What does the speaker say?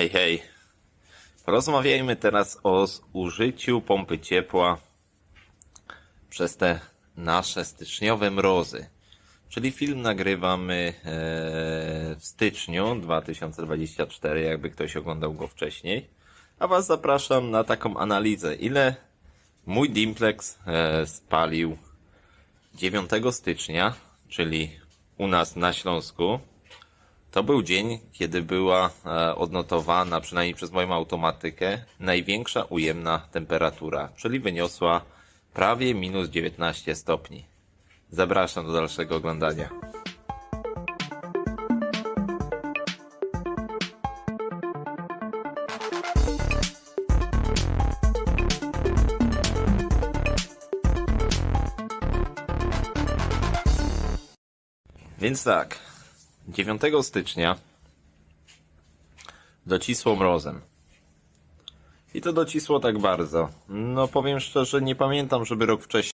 Hej, hej. Porozmawiajmy teraz o zużyciu pompy ciepła przez te nasze styczniowe mrozy. Czyli film nagrywamy e, w styczniu 2024, jakby ktoś oglądał go wcześniej. A Was zapraszam na taką analizę, ile mój Dimplex e, spalił 9 stycznia, czyli u nas na Śląsku. To był dzień, kiedy była e, odnotowana, przynajmniej przez moją automatykę, największa ujemna temperatura, czyli wyniosła prawie minus 19 stopni. Zapraszam do dalszego oglądania. Więc tak, 9 stycznia docisło mrozem. I to docisło tak bardzo. No powiem szczerze, nie pamiętam, żeby rok wcześniej